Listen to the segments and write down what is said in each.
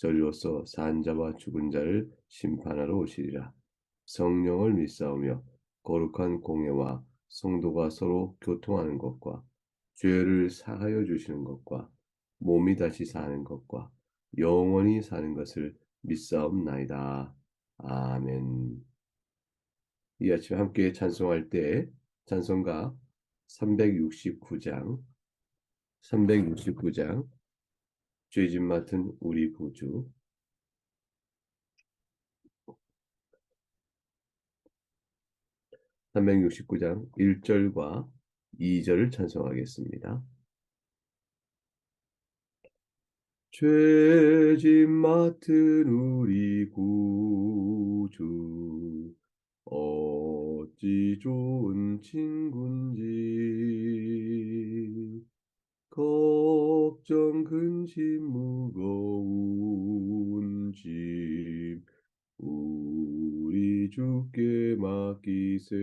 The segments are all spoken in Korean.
저리로서 산 자와 죽은 자를 심판하러 오시리라. 성령을 믿사오며 거룩한 공예와 성도가 서로 교통하는 것과 죄를 사하여 주시는 것과 몸이 다시 사는 것과 영원히 사는 것을 믿사옵나이다. 아멘. 이 아침 함께 찬송할 때 찬송가 369장 369장 죄짐 맡은 우리 구주 369장 1절과 2절을 찬송하겠습니다. 죄짐 맡은 우리 구주 어찌 좋은 친군지 걱정 근심 무거운 짐 우리 주께 맡기세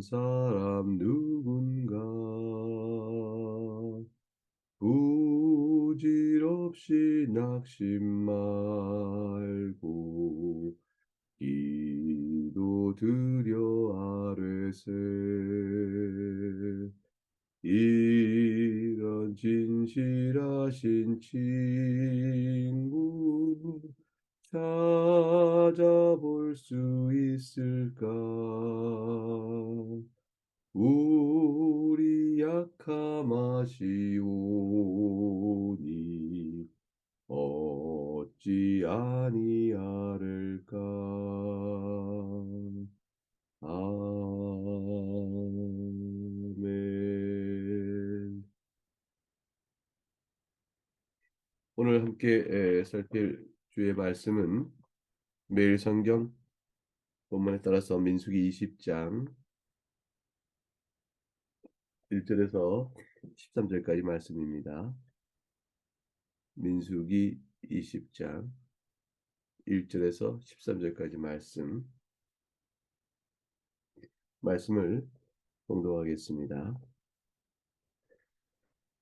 사람 누군가? 부질없이 낙심 말고 기도 드려 아뢰세. 이런 진실하신 친 오늘 함께 살필 주의 말씀은 매일 성경 본문에 따라서 민수기 20장 1절에서 13절까지 말씀입니다. 민수기 20장 1절에서 13절까지 말씀 말씀을 공동하겠습니다.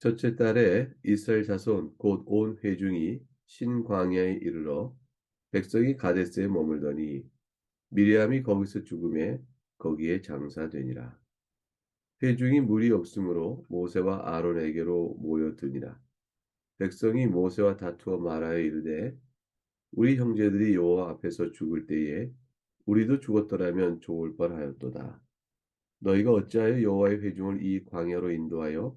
첫째 달에 이스라엘 자손 곧 온 회중이 신광야에 이르러 백성이 가데스에 머물더니 미리암이 거기서 죽음에 거기에 장사되니라. 회중이 물이 없으므로 모세와 아론에게로 모여드니라. 백성이 모세와 다투어 말하여 이르되 우리 형제들이 여호와 앞에서 죽을 때에 우리도 죽었더라면 좋을 뻔하였도다. 너희가 어찌하여 여호와의 회중을 이 광야로 인도하여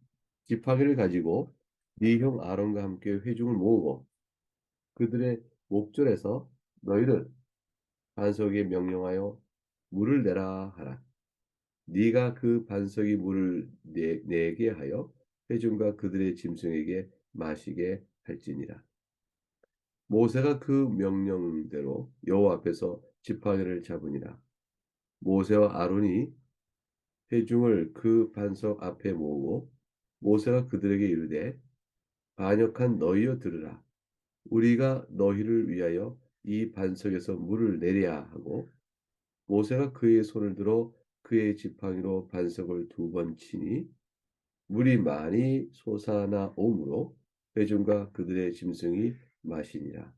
지팡이를 가지고 네 형 아론과 함께 회중을 모으고 그들의 목전에서 너희를 반석에 명령하여 물을 내라 하라. 네가 그 반석이 물을 내, 내게 하여 회중과 그들의 짐승에게 마시게 할지니라. 모세가 그 명령대로 여호와 앞에서 지팡이를 잡으니라. 모세와 아론이 회중을 그 반석 앞에 모으고 모세가 그들에게 이르되 반역한 너희여 들으라 우리가 너희를 위하여 이 반석에서 물을 내려야 하고 모세가 그의 손을 들어 그의 지팡이로 반석을 두 번 치니 물이 많이 솟아나 오므로 회중과 그들의 짐승이 마시니라.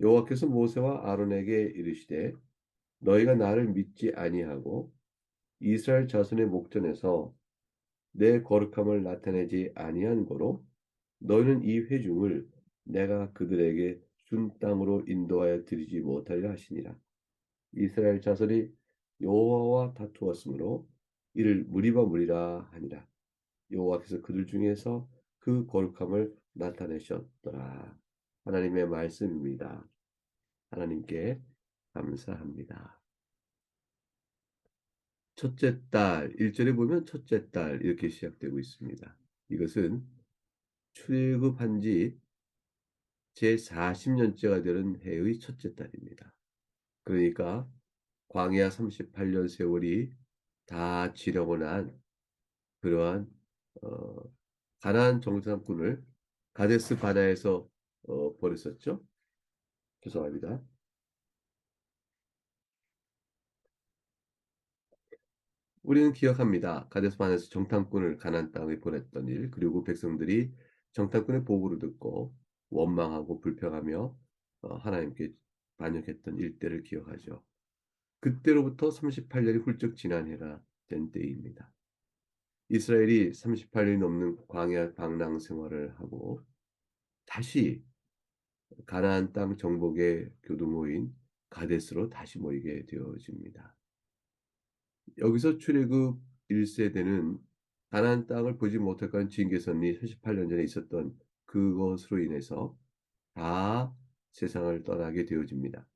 여호와께서 모세와 아론에게 이르시되 너희가 나를 믿지 아니하고 이스라엘 자손의 목전에서 내 거룩함을 나타내지 아니한 거로 너희는 이 회중을 내가 그들에게 준 땅으로 인도하여 드리지 못하려 하시니라. 이스라엘 자손이 여호와와 다투었으므로 이를 무리바 무리라 하니라. 여호와께서 그들 중에서 그 거룩함을 나타내셨더라. 하나님의 말씀입니다. 하나님께 감사합니다. 첫째 딸, 1절에 보면 첫째 딸 이렇게 시작되고 있습니다. 이것은 출애굽한 지 제 40년째가 되는 해의 첫째 딸입니다. 그러니까 광야 38년 세월이 다 지나고 난 그러한 어, 가나안 정탐꾼을 가데스 바다에서 어, 보냈었죠. 죄송합니다. 우리는 기억합니다. 가데스 바다에서 정탐꾼을 가나안 땅에 보냈던 일, 그리고 백성들이 정탐꾼의 보고를 듣고 원망하고 불평하며 어, 하나님께 반역했던 일대를 기억하죠. 그때로부터 38년이 훌쩍 지난 해가 된 때입니다. 이스라엘이 38년이 넘는 광야 방랑 생활을 하고 다시 가나안 땅 정복의 교두모인 가데스로 다시 모이게 되어집니다. 여기서 출애굽 1세대는 가나안 땅을 보지 못할 징계선이 38년 전에 있었던 그것으로 인해서 다 세상을 떠나게 되어집니다.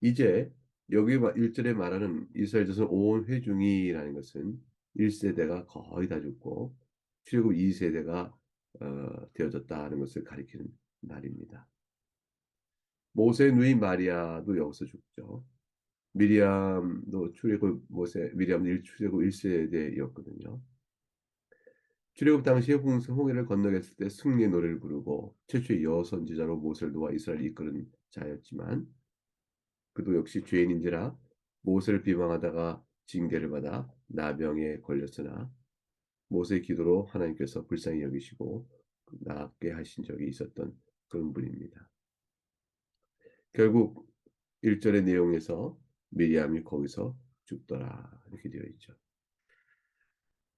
이제 여기 1절에 말하는 이스라엘 자손 온 회중이라는 것은 1세대가 거의 다 죽고 출애굽 2세대가 어, 되어졌다는 것을 가리키는 말입니다. 모세 누이 마리아도 여기서 죽죠. 미리암도 출애굽 모세 미리암도 출애굽 1세대였거든요. 출애굽 당시에 홍해를 건너겠을 때 승리의 노래를 부르고 최초의 여선지자로 모세를 도와 이스라엘을 이끄는 자였지만 그도 역시 죄인인지라 모세를 비방하다가 징계를 받아 나병에 걸렸으나 모세의 기도로 하나님께서 불쌍히 여기시고 낫게 하신 적이 있었던 그런 분입니다. 결국 1절의 내용에서 미리암이 거기서 죽더라 이렇게 되어 있죠.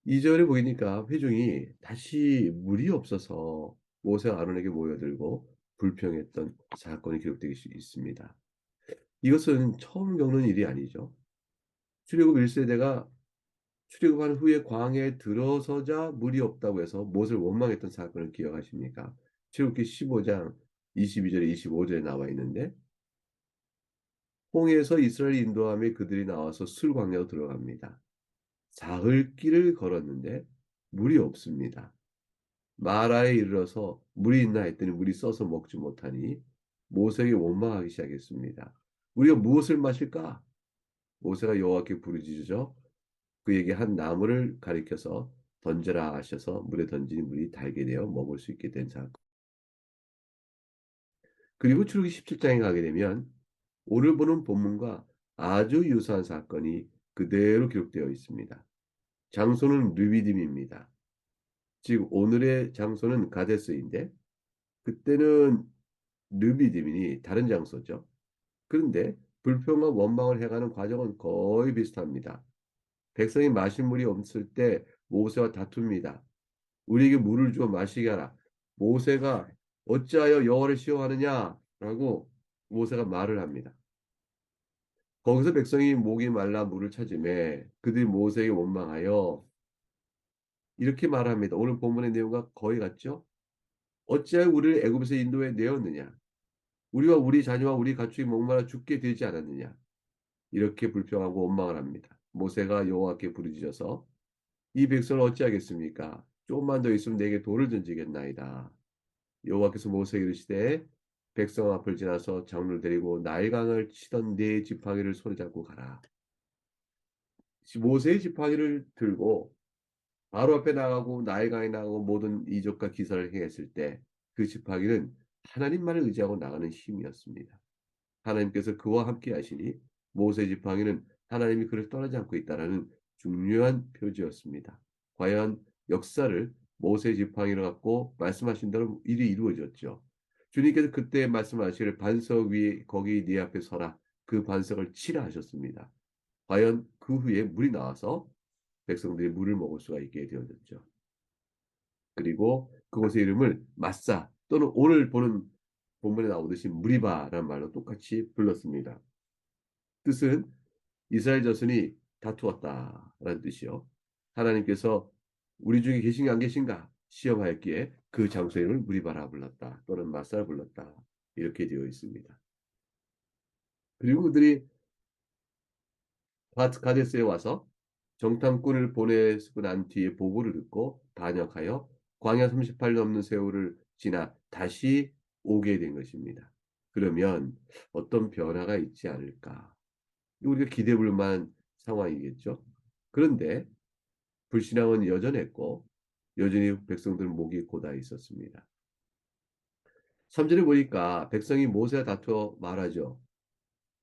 2절에 보니까 회중이 다시 물이 없어서 모세와 아론에게 모여들고 불평했던 사건이 기록되어 있습니다. 이것은 처음 겪는 일이 아니죠. 출애굽 1세대가 출애굽한 후에 광야에 들어서자 물이 없다고 해서 무엇을 원망했던 사건을 기억하십니까? 출애굽기 15장 22절에 25절에 나와 있는데 홍해에서 이스라엘 인도함에 그들이 나와서 술 광야로 들어갑니다. 사흘 길을 걸었는데 물이 없습니다. 마라에 이르러서 물이 있나 했더니 물이 써서 먹지 못하니 모세에게 원망하기 시작했습니다. 우리가 무엇을 마실까? 모세가 여호와께 부르짖으죠. 그에게 한 나무를 가리켜서 던져라 하셔서 물에 던지니 물이 달게 되어 먹을 수 있게 된 사건. 그리고 출기 17장에 가게 되면 오늘 보는 본문과 아주 유사한 사건이 그대로 기록되어 있습니다. 장소는 르비딤입니다. 즉 오늘의 장소는 가데스인데 그때는 르비딤이니 다른 장소죠. 그런데 불평과 원망을 해가는 과정은 거의 비슷합니다. 백성이 마실 물이 없을 때 모세와 다툽니다. 우리에게 물을 주어 마시게 하라. 모세가 어찌하여 여호와를 시호하느냐라고 모세가 말을 합니다. 거기서 백성이 목이 말라 물을 찾음에 그들이 모세에게 원망하여 이렇게 말합니다. 오늘 본문의 내용과 거의 같죠? 어찌하여 우리를 애굽에서 인도에 내었느냐? 우리와 우리 자녀와 우리 가축이 목말라 죽게 되지 않았느냐? 이렇게 불평하고 원망을 합니다. 모세가 여호와께 부르짖어서 이 백성을 어찌하겠습니까? 조금만 더 있으면 내게 돌을 던지겠나이다. 여호와께서 모세에게 이르시되 백성 앞을 지나서 장로를 데리고 나일강을 치던 네 지팡이를 손에 잡고 가라. 모세의 지팡이를 들고 바로 앞에 나가고 나일강에 나가고 모든 이적과 기사를 행했을 때 그 지팡이는 하나님만을 의지하고 나가는 힘이었습니다. 하나님께서 그와 함께 하시니 모세 지팡이는 하나님이 그를 떠나지 않고 있다라는 중요한 표지였습니다. 과연 역사를 모세 지팡이를 갖고 말씀하신 대로 일이 이루어졌죠. 주님께서 그때 말씀하시기를 반석 위에 거기 네 앞에 서라 그 반석을 치라 하셨습니다. 과연 그 후에 물이 나와서 백성들이 물을 먹을 수가 있게 되어졌죠. 그리고 그곳의 이름을 마사 또는 오늘 보는 본문에 나오듯이 무리바라는 말로 똑같이 불렀습니다. 뜻은 이스라엘 자손이 다투었다라는 뜻이요. 하나님께서 우리 중에 계신가 안 계신가 시험하였기에 그 장소 이름을 무리바라 불렀다 또는 마사라 불렀다 이렇게 되어 있습니다. 그리고 그들이 가데스에 와서 정탐꾼을 보내고 난 뒤에 보고를 듣고 반역하여 광야 38년 넘는 세월을 지나 다시 오게 된 것입니다. 그러면 어떤 변화가 있지 않을까? 우리가 기대 볼 만한 상황이겠죠. 그런데 불신앙은 여전했고 여전히 백성들은 목이 고다 있었습니다. 3절에 보니까 백성이 모세와 다투어 말하죠.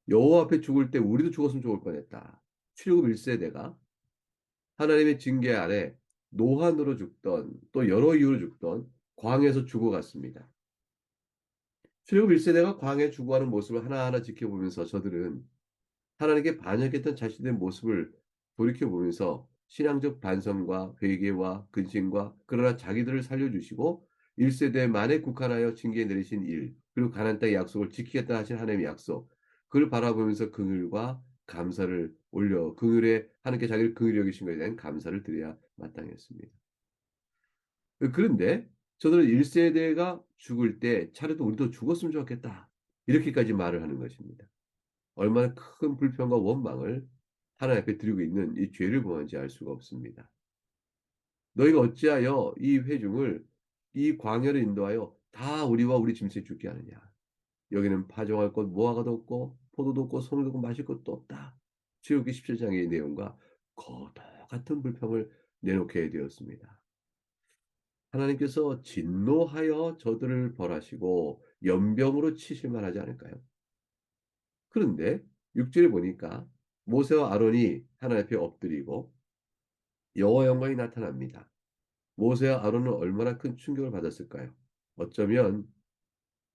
여호와 앞에 죽을 때 우리도 죽었으면 좋을 뻔했다. 출애굽 1세대가 하나님의 징계 아래 노한으로 죽던 또 여러 이유로 죽던 광에서 죽어갔습니다. 출애굽 1세대가 광에 죽어가는 모습을 하나하나 지켜보면서 저들은 하나님께 반역했던 자신의 모습을 돌이켜보면서 신앙적 반성과 회개와 근심과 그러나 자기들을 살려주시고 1세대 만에 국한하여 징계 내리신 일 그리고 가난 땅의 약속을 지키겠다 하신 하나님의 약속 그걸 바라보면서 긍휼과 감사를 올려 긍휼에 하나님께 자기를 긍휼히 여기신 것에 대한 감사를 드려야 마땅했습니다. 그런데 저들은 1세대가 죽을 때 차라리 우리도 죽었으면 좋겠다. 이렇게까지 말을 하는 것입니다. 얼마나 큰 불평과 원망을 하나님 앞에 드리고 있는 이 죄를 보는지 알 수가 없습니다. 너희가 어찌하여 이 회중을 이 광야를 인도하여 다 우리와 우리 짐승에 죽게 하느냐. 여기는 파종할 것 무화과도 없고 포도도 없고 송이도 없고 마실 것도 없다. 지옥기 17장의 내용과 거같은 불평을 내놓게 되었습니다. 하나님께서 진노하여 저들을 벌하시고 연병으로 치실만 하지 않을까요? 그런데 6절에 보니까 모세와 아론이 하나님 앞에 엎드리고 여호와 영광이 나타납니다. 모세와 아론은 얼마나 큰 충격을 받았을까요? 어쩌면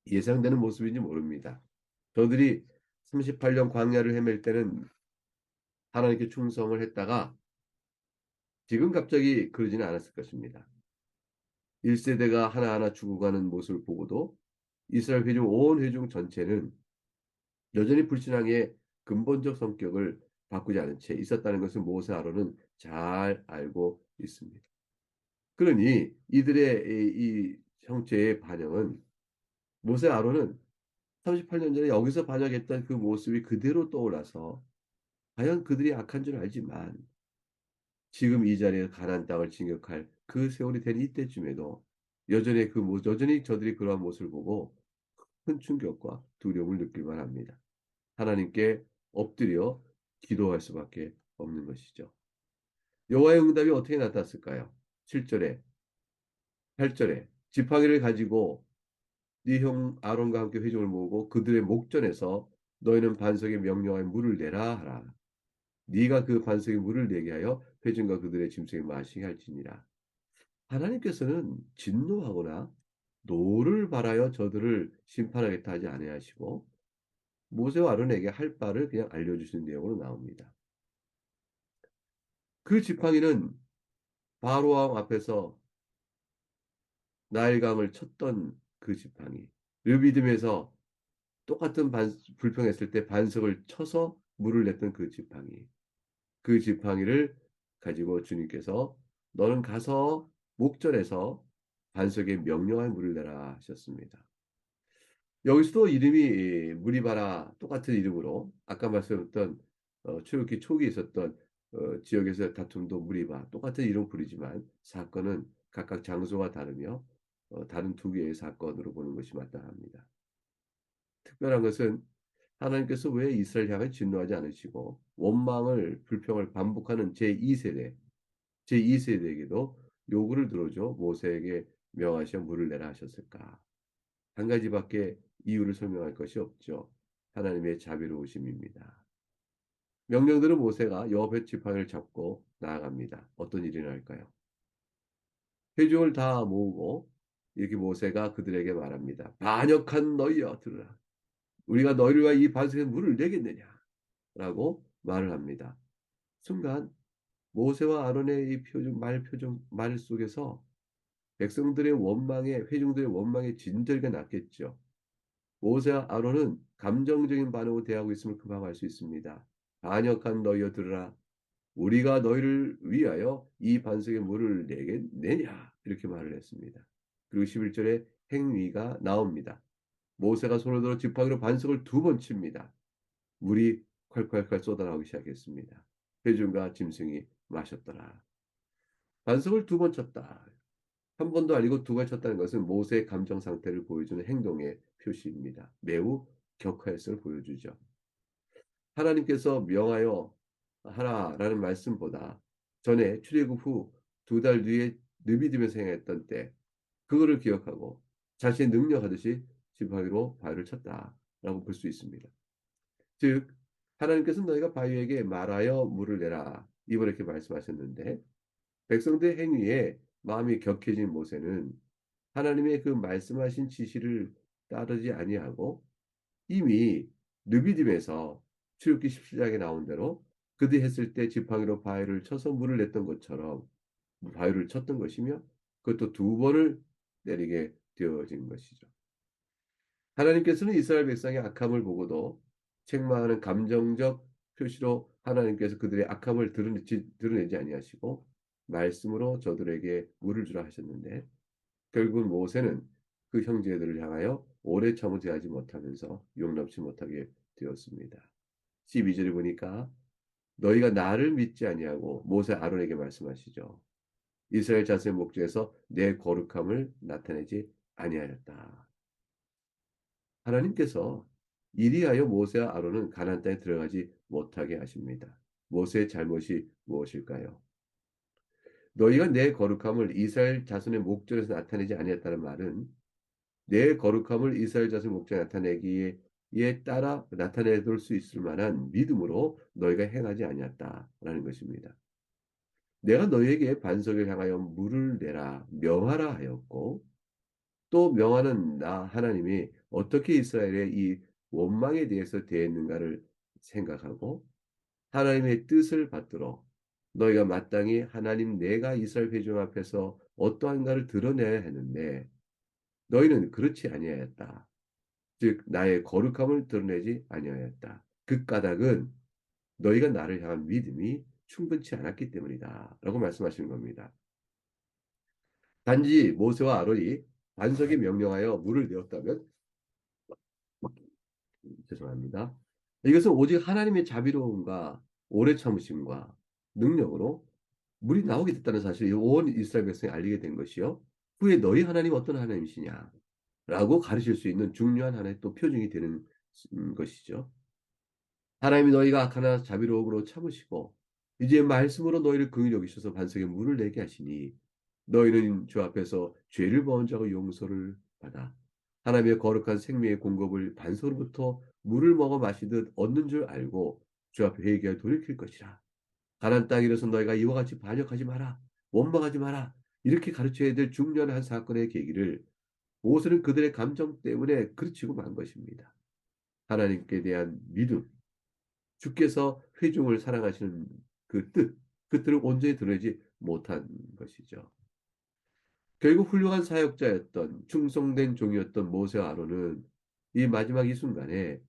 예상되는 모습인지 모릅니다. 저들이 38년 광야를 헤맬 때는 하나님께 충성을 했다가 지금 갑자기 그러지는 않았을 것입니다. 1세대가 하나하나 죽어가는 모습을 보고도 이스라엘 회중 온 회중 전체는 여전히 불신앙의 근본적 성격을 바꾸지 않은 채 있었다는 것을 모세 아론은 잘 알고 있습니다. 그러니 이들의 이 형체의 반영은 모세 아론은 38년 전에 여기서 반역했던 그 모습이 그대로 떠올라서 과연 그들이 악한 줄 알지만 지금 이 자리에 가난 땅을 진격할 그 세월이 된 이때쯤에도 여전히 그 여전히 저들이 그러한 모습을 보고 큰 충격과 두려움을 느낄만 합니다. 하나님께 엎드려 기도할 수밖에 없는 것이죠. 여호와의 응답이 어떻게 나타났을까요? 7절에 8절에 지팡이를 가지고 네 형 아론과 함께 회중을 모으고 그들의 목전에서 너희는 반석에 명령하여 물을 내라 하라. 네가 그 반석에 물을 내게 하여 회중과 그들의 짐승에 마시게 할지니라. 하나님께서는 진노하거나 노를 바라여 저들을 심판하겠다 하지 아니하시고 모세와 아론에게 할 바를 그냥 알려주시는 내용으로 나옵니다. 그 지팡이는 바로왕 앞에서 나일강을 쳤던 그 지팡이, 르비듬에서 똑같은 반, 불평했을 때 반석을 쳐서 물을 냈던 그 지팡이, 그 지팡이를 가지고 주님께서 너는 가서 목전에서 반석에 명령한 물을 내라 하셨습니다. 여기서도 이름이 무리바라 똑같은 이름으로 아까 말씀드렸던 어, 출애굽기 초기에 있었던 어, 지역에서 다툼도 무리바 똑같은 이름 부르지만 사건은 각각 장소가 다르며 어, 다른 두 개의 사건으로 보는 것이 마땅합니다. 특별한 것은 하나님께서 왜 이스라엘 향해 진노하지 않으시고 원망을 불평을 반복하는 제2세대 제2세대에게도 요구를 들어줘 모세에게 명하시어 물을 내라 하셨을까? 한 가지밖에 이유를 설명할 것이 없죠. 하나님의 자비로우심입니다. 명령들은 모세가 여백 지팡이를 잡고 나아갑니다. 어떤 일이 날까요? 회중을 다 모으고 이렇게 모세가 그들에게 말합니다. 반역한 너희여 들으라. 우리가 너희와 이 반석에 물을 내겠느냐? 라고 말을 합니다. 순간 모세와 아론의 이 표정, 말 표정, 말 속에서 백성들의 원망에, 회중들의 원망에 진절가 났겠죠. 모세와 아론은 감정적인 반응으로 대하고 있음을 금방 알 수 있습니다. 반역한 너희여 들으라. 우리가 너희를 위하여 이 반석에 물을 내겠느냐? 이렇게 말을 했습니다. 그리고 11절에 행위가 나옵니다. 모세가 손을 들어 지팡이로 반석을 두 번 칩니다. 물이 콸콸콸 쏟아나오기 시작했습니다. 회중과 짐승이 마셨더라. 반석을 두 번 쳤다. 한 번도 아니고 두번 쳤다는 것은 모세의 감정 상태를 보여주는 행동의 표시입니다. 매우 격화했음을 보여주죠. 하나님께서 명하여 하라라는 말씀보다 전에 출애굽 후 두 달 뒤에 느비dim에서 행했던 때 그거를 기억하고 자신의 능력하듯이 지팡이로 바위를 쳤다라고 볼 수 있습니다. 즉 하나님께서 너희가 바위에게 말하여 물을 내라 이번에 이렇게 말씀하셨는데 백성들의 행위에 마음이 격해진 모세는 하나님의 그 말씀하신 지시를 따르지 아니하고 이미 느비딤에서 출애굽기 17장에 나온 대로 그들이 했을 때 지팡이로 바위를 쳐서 물을 냈던 것처럼 바위를 쳤던 것이며 그것도 두 번을 내리게 되어진 것이죠. 하나님께서는 이스라엘 백성의 악함을 보고도 책망하는 감정적 표시로 하나님께서 그들의 악함을 드러내지, 드러내지 아니하시고 말씀으로 저들에게 물을 주라 하셨는데 결국 모세는 그 형제들을 향하여 오래 참을 대하지 못하면서 용납치 못하게 되었습니다. 12절에 보니까 너희가 나를 믿지 아니하고 모세 아론에게 말씀하시죠. 이스라엘 자손의 목전에서 내 거룩함을 나타내지 아니하였다. 하나님께서 이리하여 모세와 아론은 가나안 땅에 들어가지 못하게 하십니다. 모세의 잘못이 무엇일까요? 너희가 내 거룩함을 이스라엘 자손의 목전에서 나타내지 아니했다는 말은 내 거룩함을 이스라엘 자손의 목전에 나타내기에 따라 나타내볼 수 있을 만한 믿음으로 너희가 행하지 아니했다라는 것입니다. 내가 너희에게 반석을 향하여 물을 내라 명하라 하였고 또 명하는 나 하나님이 어떻게 이스라엘의 이 원망에 대해서 대했는가를 생각하고 하나님의 뜻을 받들어 너희가 마땅히 하나님 내가 이스라엘 회중 앞에서 어떠한가를 드러내야 했는데 너희는 그렇지 아니하였다. 즉 나의 거룩함을 드러내지 아니하였다. 그 까닭은 너희가 나를 향한 믿음이 충분치 않았기 때문이다. 라고 말씀하시는 겁니다. 단지 모세와 아론이 반석에 명령하여 물을 내었다면 죄송합니다. 이것은 오직 하나님의 자비로움과 오래 참으심과 능력으로 물이 나오게 됐다는 사실을 온 이스라엘 백성이 알리게 된 것이요. 후에 너희 하나님 어떤 하나님이시냐? 라고 가르칠 수 있는 중요한 하나의 또 표징이 되는 음, 것이죠. 하나님이 너희가 악하나 자비로움으로 참으시고 이제 말씀으로 너희를 긍휼히 여기셔서 반석에 물을 내게 하시니 너희는 주 앞에서 죄를 범한 자고 용서를 받아 하나님의 거룩한 생명의 공급을 반석으로부터 물을 먹어 마시듯 얻는 줄 알고 주 앞에 회개하 돌이킬 것이라. 가난 땅에 이르서 너희가 이와 같이 반역하지 마라. 원망하지 마라. 이렇게 가르쳐야 될 중요한 한 사건의 계기를 모세는 그들의 감정 때문에 그르치고 만 것입니다. 하나님께 대한 믿음, 주께서 회중을 사랑하시는 그 뜻, 그 뜻을 온전히 드러내지 못한 것이죠. 결국 훌륭한 사역자였던 충성된 종이었던 모세와 아론은 이 마지막 이 순간에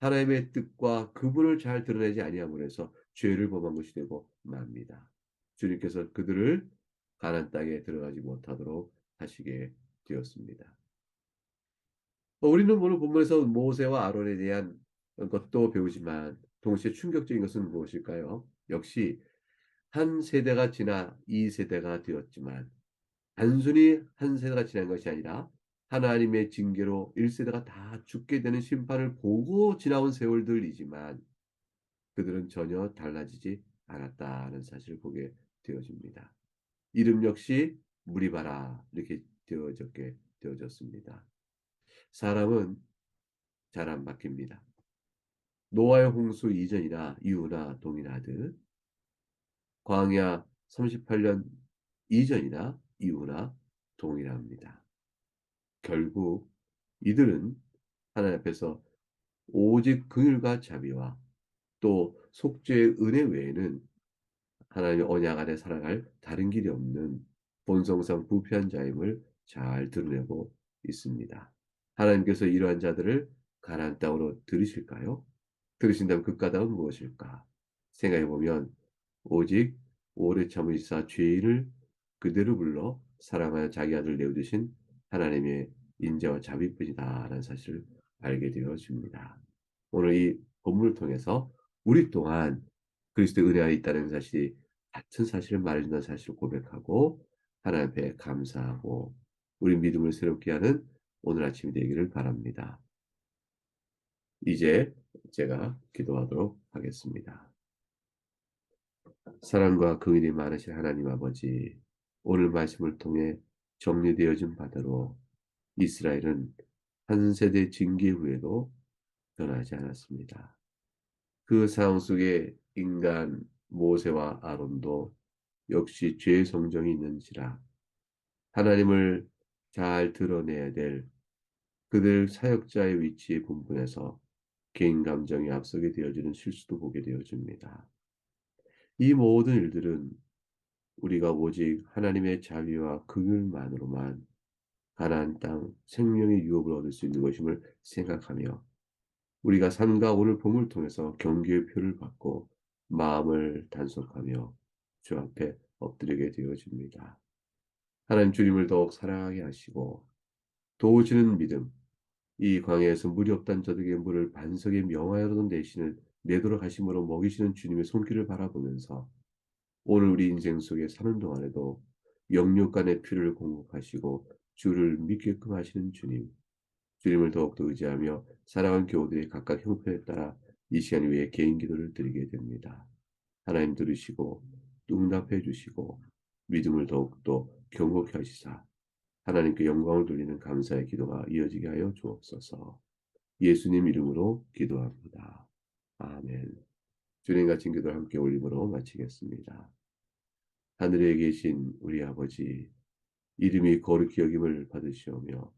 하나님의 뜻과 그분을 잘 드러내지 아니함으로 해서 죄를 범한 것이 되고 맙니다. 주님께서 그들을 가난 땅에 들어가지 못하도록 하시게 되었습니다. 우리는 오늘 본문에서 모세와 아론에 대한 것도 배우지만 동시에 충격적인 것은 무엇일까요? 역시 한 세대가 지나 이 세대가 되었지만 단순히 한 세대가 지난 것이 아니라 하나님의 징계로 1세대가 다 죽게 되는 심판을 보고 지나온 세월들이지만 그들은 전혀 달라지지 않았다는 사실을 보게 되어집니다. 이름 역시 무리바라 이렇게 되어졌게 되어졌습니다. 사람은 잘 안 바뀝니다. 노아의 홍수 이전이나 이후나 동일하듯 광야 38년 이전이나 이후나 동일합니다. 결국 이들은 하나님 앞에서 오직 긍휼과 자비와 또 속죄의 은혜 외에는 하나님의 언약 안에 살아갈 다른 길이 없는 본성상 부패한 자임을 잘 드러내고 있습니다. 하나님께서 이러한 자들을 가나안 땅으로 들으실까요? 들으신다면 그 까닭은 무엇일까? 생각해 보면 오직 오래 참으시사 죄인을 그대로 불러 사랑하여 자기 아들 내어주신 하나님의 인자와 자비뿐이다라는 사실을 알게 되어집니다. 오늘 이 본문을 통해서 우리 또한 그리스도의 은혜 안에 있다는 사실이 같은 사실을 말해준다는 사실을 고백하고 하나님 앞에 감사하고 우리 믿음을 새롭게 하는 오늘 아침이 되기를 바랍니다. 이제 제가 기도하도록 하겠습니다. 사랑과 긍휼이 많으신 하나님 아버지, 오늘 말씀을 통해 정리되어진 바대로 이스라엘은 한 세대 징계 후에도 변하지 않았습니다. 그 상황 속에 인간 모세와 아론도 역시 죄의 성정이 있는지라 하나님을 잘 드러내야 될 그들 사역자의 위치에 분분해서 개인 감정이 앞서게 되어지는 실수도 보게 되어집니다. 이 모든 일들은 우리가 오직 하나님의 자비와 긍휼만으로만 가나안 땅 생명의 유업을 얻을 수 있는 것임을 생각하며 우리가 산과 오늘 봄을 통해서 경계의 표를 받고 마음을 단속하며 주 앞에 엎드리게 되어집니다. 하나님 주님을 더욱 사랑하게 하시고 도우시는 믿음, 이 광야에서 물이 없단 저들에게 물을 반석에 명하여도 내시는 내도록 하심으로 먹이시는 주님의 손길을 바라보면서 오늘 우리 인생 속에 사는 동안에도 영육간의 피를 공급하시고 주를 믿게끔 하시는 주님, 주님을 더욱더 의지하며 사랑하는 교우들이 각각 형편에 따라 이 시간 위에 개인 기도를 드리게 됩니다. 하나님 들으시고 응답해 주시고 믿음을 더욱더 경고케 하시사 하나님께 영광을 돌리는 감사의 기도가 이어지게 하여 주옵소서. 예수님 이름으로 기도합니다. 아멘. 주님 같은 기도를 함께 올림으로 마치겠습니다. 하늘에 계신 우리 아버지 이름이 거룩히 여김을 받으시오며